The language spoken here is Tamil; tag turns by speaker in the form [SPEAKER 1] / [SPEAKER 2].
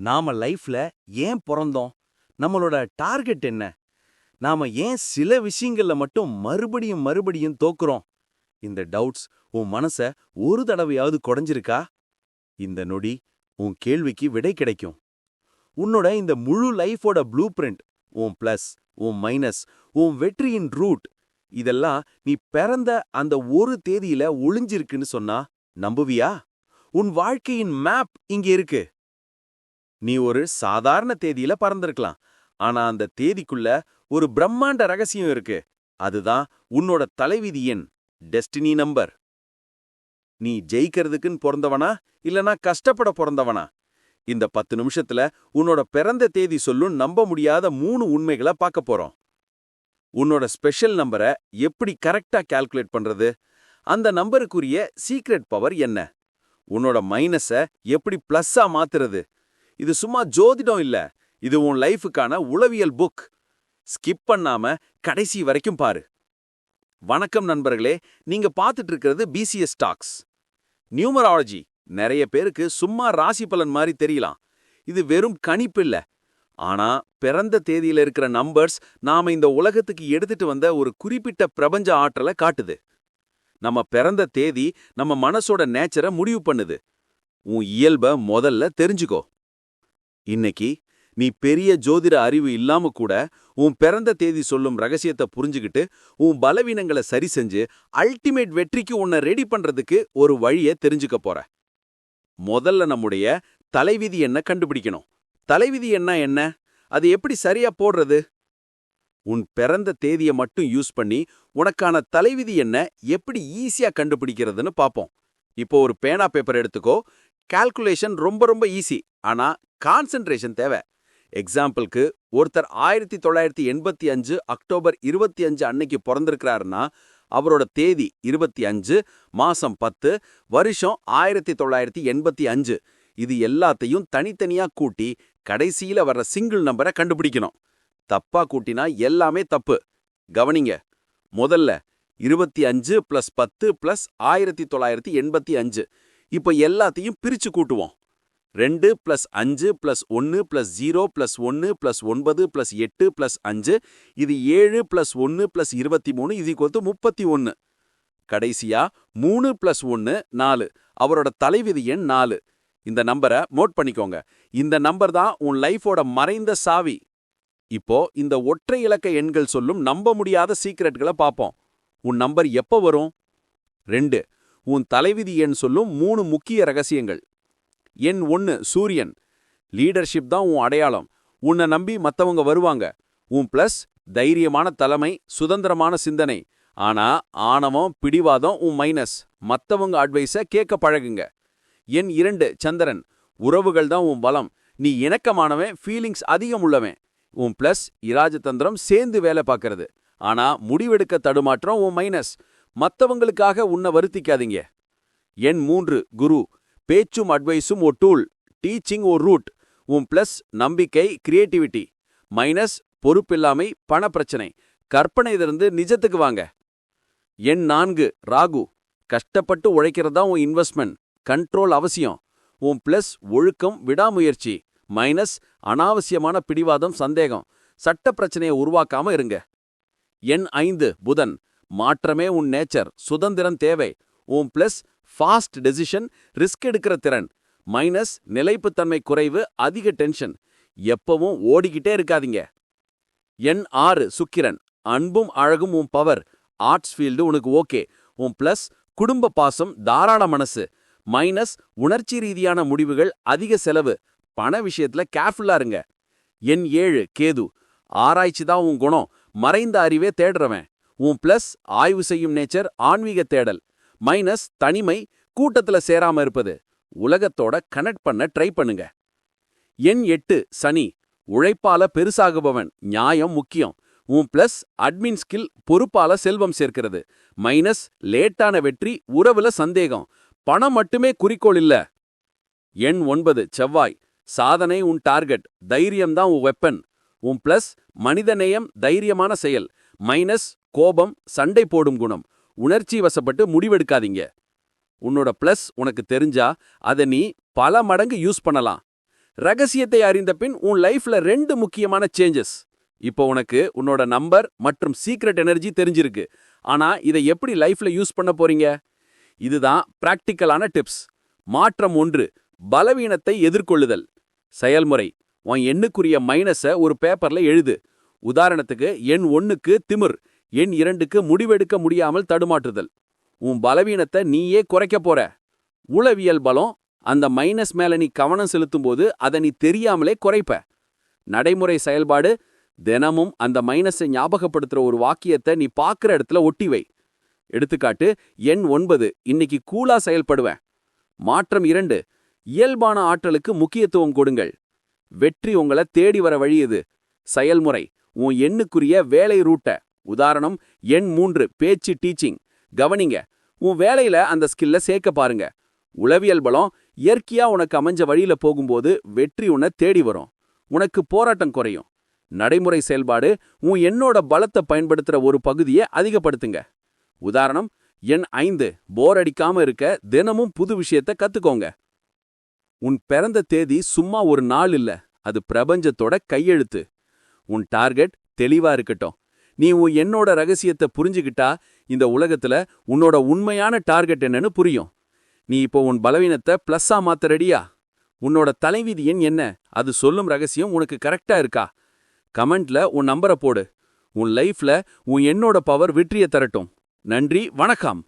[SPEAKER 1] நாம லைஃப்ல ஏன் பிறந்தோம்? நம்மளோட டார்கெட் என்ன? நாம ஏன் சில விஷயங்கள்ல மட்டும் மறுபடியும் மறுபடியும் தோக்குறோம்? இந்த டவுட்ஸ் உன் மனச ஒரு தடவையாவது குடைஞ்சிருக்கா? இந்த நொடி உன் கேள்விக்கு விடை கிடைக்கும். உன்னோட இந்த முழு லைஃபோட ப்ளூ பிரிண்ட் உன் பிளஸ் உன் மைனஸ் உன் வெற்றியின் ரூட் இதெல்லாம் நீ பிறந்த அந்த ஒரு தேதியில ஒளிஞ்சிருக்குன்னு சொன்னா நம்புவியா? உன் வாழ்க்கையின் மேப் இங்க இருக்கு. நீ ஒரு சாதாரண தேதியில பறந்திருக்கலாம். ஆனா அந்த தேதிக்குள்ள ஒரு பிரம்மாண்ட ரகசியம் இருக்கு. அதுதான் உன்னோட தலைவிதி எண் டெஸ்டினி நம்பர். நீ ஜெயிக்கிறதுக்குன்னு பிறந்தவனா இல்லனா கஷ்டப்பட பிறந்தவனா? இந்த பத்து நிமிஷத்துல உன்னோட பிறந்த தேதி சொல்லும் நம்ப முடியாத மூணு உண்மைகளை பார்க்க போறோம். உன்னோட ஸ்பெஷல் நம்பரை எப்படி கரெக்டா கால்குலேட் பண்றது? அந்த நம்பருக்குரிய சீக்ரெட் பவர் என்ன? உன்னோட மைனஸ எப்படி பிளஸ்ஸா மாத்துறது? இது சும்மா ஜோதிடம் இல்ல. இது உன் லைஃபுக்கான உளவியல் புக் ஸ்கிப் பண்ணாம கடைசி வரைக்கும் பாரு. வணக்கம் நண்பர்களே நீங்க பார்த்துட்டு இருக்கிறது பிசிஎஸ் டாக்ஸ் நியூமராலஜி நிறைய பேருக்கு சும்மா ராசி பலன் மாதிரி தெரியலாம். இது வெறும் கணிப்பு இல்ல. ஆனா பிறந்த தேதியில இருக்கிற நம்பர்ஸ் நாம இந்த உலகத்துக்கு எடுத்துட்டு வந்த ஒரு குறிப்பிட்ட பிரபஞ்ச ஆற்றலை காட்டுது. நம்ம பிறந்த தேதி நம்ம மனசோட நேச்சரை முடிவு பண்ணுது. உன் இயல்ப முதல்ல தெரிஞ்சுக்கோ. இன்னைக்கு நீ பெரிய ஜோதிட அறிவு இல்லாம கூட உன் பிறந்த தேதி சொல்லும் ரகசியத்தை புரிஞ்சுகிட்டு உன் பலவீனங்களை சரி செஞ்சு அல்டிமேட் வெற்றிக்கு உன்னை ரெடி பண்றதுக்கு ஒரு வழியை தெரிஞ்சுக்க போற. முதல்ல நம்முடைய தலைவிதி என்ன கண்டுபிடிக்கணும்? தலைவிதி என்ன என்ன? அது எப்படி சரியா போடுறது? உன் பிறந்த தேதியை மட்டும் யூஸ் பண்ணி உனக்கான தலைவிதி என்ன எப்படி ஈஸியா கண்டுபிடிக்கிறதுன்னு பாப்போம். இப்போ ஒரு பேனா பேப்பர் எடுத்துக்கோ கால்குலேஷன் ரொம்ப ரொம்ப ஈஸி ஆனா கான்சென்ட்ரேஷன் தேவை. எக்ஸாம்பிளுக்கு ஒருத்தர் ஆயிரத்தி தொள்ளாயிரத்தி எண்பத்தி அஞ்சு அக்டோபர் இருபத்தி அஞ்சு அன்னைக்கு பிறந்திருக்கிறாருன்னா அவரோட தேதி இருபத்தி அஞ்சு மாசம் பத்து வருஷம் ஆயிரத்தி தொள்ளாயிரத்தி எண்பத்தி அஞ்சு. இது எல்லாத்தையும் தனித்தனியா கூட்டி கடைசியில வர்ற சிங்கிள் நம்பரை கண்டுபிடிக்கணும். தப்பா கூட்டினா எல்லாமே தப்பு. கவனிங்க முதல்ல இருபத்தி அஞ்சு பிளஸ் பத்து பிளஸ் ஆயிரத்தி தொள்ளாயிரத்தி எண்பத்தி அஞ்சு. இப்போ எல்லாத்தையும் பிரிச்சு கூட்டுவோம். ரெண்டு பிளஸ் அஞ்சு பிளஸ் ஒன்று பிளஸ் ஜீரோ பிளஸ் ஒன்று பிளஸ் ஒன்பது பிளஸ் எட்டு பிளஸ் அஞ்சு இது ஏழு பிளஸ் ஒன்று பிளஸ் இருபத்தி மூணு இது கொத்து முப்பத்தி ஒன்று கடைசியா மூணு பிளஸ் ஒன்று நாலு அவரோட தலைவிதி எண் நாலு. இந்த நம்பரை நோட் பண்ணிக்கோங்க. இந்த நம்பர் தான் உன் லைஃபோட மறைந்த சாவி. இப்போ இந்த ஒற்றை இலக்க எண்கள் சொல்லும் நம்ப முடியாத சீக்ரெட்களை பார்ப்போம். உன் நம்பர் எப்போ வரும்? ரெண்டு உன் தலைவிதி எண் சொல்லும் மூணு முக்கிய ரகசியங்கள். எண் ஒன்று சூரியன். லீடர்ஷிப் தான் உன் அடையாளம். உன்னை நம்பி மத்தவங்க வருவாங்க. உன் பிளஸ் தைரியமான தலைமை சுதந்திரமான சிந்தனை. ஆனா ஆணவம் பிடிவாதம் உன் மைனஸ். மத்தவங்க அட்வைஸை கேட்க பழகுங்க. எண் இரண்டு சந்திரன். உறவுகள் தான் உன் பலம் நீ இணக்கமானவன் ஃபீலிங்ஸ் அதிகம் உள்ளவன். உன் பிளஸ் இராஜதந்திரம் சேர்ந்து வேலை பார்க்கறது. ஆனா முடிவெடுக்க தடுமாற்றம் உன் மைனஸ். மத்தவங்களுக்காக உன்னை வருத்திக்காதீங்க. எண் மூன்று குரு. பேச்சும் அட்வைஸும் ஒரு டூல் டீச்சிங் ஒரு ரூட் உன் பிளஸ் நம்பிக்கை கிரியேட்டிவிட்டி மைனஸ் பொறுப்பில்லாமை பணப்பிரச்சனை. கற்பனையிலிருந்து நிஜத்துக்கு வாங்க. எண் நான்கு ராகு. கஷ்டப்பட்டு உழைக்கிறதா உன் இன்வெஸ்ட்மெண்ட் கண்ட்ரோல் அவசியம். உன் பிளஸ் ஒழுக்கம் விடாமுயற்சி. மைனஸ் அனாவசியமான பிடிவாதம் சந்தேகம். சட்ட பிரச்சனையை உருவாக்காம இருங்க. எண் ஐந்து புதன். மாற்றமே உன் நேச்சர் சுதந்திரம் தேவை. உன் பிளஸ் ஃபாஸ்ட் டெசிஷன் ரிஸ்க் எடுக்கிற திறன். மைனஸ் நிலைப்புத்தன்மை குறைவு அதிக டென்ஷன் எப்பவும் ஓடிக்கிட்டே இருக்காதீங்க. எண் ஆறு சுக்கிரன். அன்பும் அழகும் உன் பவர் ஆர்ட்ஸ் ஃபீல்டு உனக்கு ஓகே உன் பிளஸ் குடும்ப பாசம் தாராள மனசு. மைனஸ் உணர்ச்சி ரீதியான முடிவுகள் அதிக செலவு. பண விஷயத்துல கேர்ஃபுல்லா இருங்க. எண் ஏழு கேது. ஆராய்ச்சி தான் உன் குணம். மறைந்த அறிவே தேடுறவன். உன் பிளஸ் ஆய்வு செய்யும் நேச்சர் ஆன்மீக தேடல். மைனஸ் தனிமை கூட்டத்துல சேராம இருப்பது. உலகத்தோட கனெக்ட் பண்ண ட்ரை பண்ணுங்க. எண் எட்டு சனி. உழைப்பால பெருசாகுபவன் நியாயம் முக்கியம். உன் பிளஸ் அட்மின் ஸ்கில் பொறுப்பால செல்வம் சேர்க்கிறது. மைனஸ் லேட்டான வெற்றி உறவுல சந்தேகம். பணம் மட்டுமே குறிக்கோள் இல்ல. எண் ஒன்பது செவ்வாய். சாதனை உன் டார்கெட் தைரியம் தான் உன் வெப்பன் உன் பிளஸ் மனிதநேயம் தைரியமான செயல். மைனஸ் கோபம் சண்டை போடும் குணம். உணர்ச்சி வசப்பட்டு முடிவெடுக்காதீங்க. உன்னோட பிளஸ் உனக்கு தெரிஞ்சா அதை நீ பல மடங்கு யூஸ் பண்ணலாம்.
[SPEAKER 2] ரகசியத்தை அறிந்த பின் உன் லைஃப்ல ரெண்டு முக்கியமான சேஞ்சஸ் இப்போ உனக்கு உன்னோட நம்பர் மற்றும் சீக்ரெட் எனர்ஜி தெரிஞ்சிருக்கு. ஆனா இதை எப்படி லைஃப்ல யூஸ் பண்ண போறீங்க? இதுதான் பிராக்டிக்கலான டிப்ஸ் மாற்றம் ஒன்று பலவீனத்தை எதிர்கொள்ளுதல். செயல்முறை உன் எண்ணுக்குரிய மைனஸ ஒரு பேப்பர்ல எழுது. உதாரணத்துக்கு எண் ஒன்னுக்கு திமிர் எண் இரண்டுக்கு முடிவெடுக்க முடியாமல் தடுமாற்றுதல். உன் பலவீனத்தை நீயே குறைக்க போற. உளவியல் பலம் அந்த மைனஸ் மேல நீ கவனம் செலுத்தும் போது அதை நீ தெரியாமலே குறைப்ப. நடைமுறை செயல்பாடு தினமும் அந்த மைனஸை ஞாபகப்படுத்துற ஒரு வாக்கியத்தை நீ பார்க்குற இடத்துல ஒட்டி வை. எடுத்துக்காட்டு எண் ஒன்பது இன்னைக்கு கூலா செயல்படுவேன். மாற்றம் இரண்டு இயல்பான ஆற்றலுக்கு முக்கியத்துவம் கொடுங்கள். வெற்றி உங்களை தேடி வர வழி இது செயல்முறை உன் எண்ணுக்குரிய வேலை ரூட்ட. உதாரணம் எண் மூன்று பேச்சு டீச்சிங். கவனிங்க உன் வேலையில அந்த ஸ்கில்ல சேர்க்க பாருங்க. உளவியல் பலம் இயற்கையா உனக்கு அமைஞ்ச வழியில போகும்போது வெற்றி உன்னை தேடி வரும். உனக்கு போராட்டம் குறையும். நடைமுறை செயல்பாடு உன் எண்ணோட பலத்தை பயன்படுத்துற ஒரு பகுதியை அதிகப்படுத்துங்க. உதாரணம் எண் ஐந்து போர் அடிக்காம இருக்க தினமும் புது விஷயத்த கத்துக்கோங்க. உன் பிறந்த தேதி சும்மா ஒரு நாள் இல்ல அது பிரபஞ்சத்தோட கையெழுத்து. உன் டார்கெட் தெளிவா இருக்கட்டும். நீ உன் என்னோட ரகசியத்தை புரிஞ்சுக்கிட்டா இந்த உலகத்துல உன்னோட உண்மையான டார்கெட் என்னன்னு புரியும். நீ இப்போ உன் பலவீனத்தை பிளஸ்ஸா மாத்த ரெடியா? உன்னோட தலைவிதி எண் என்ன? அது சொல்லும் ரகசியம் உனக்கு கரெக்டா இருக்கா? கமெண்ட்ல உன் நம்பரை போடு. உன் லைஃப்ல உன் என்னோட பவர் வெற்றியை தரட்டும். நன்றி வணக்கம்.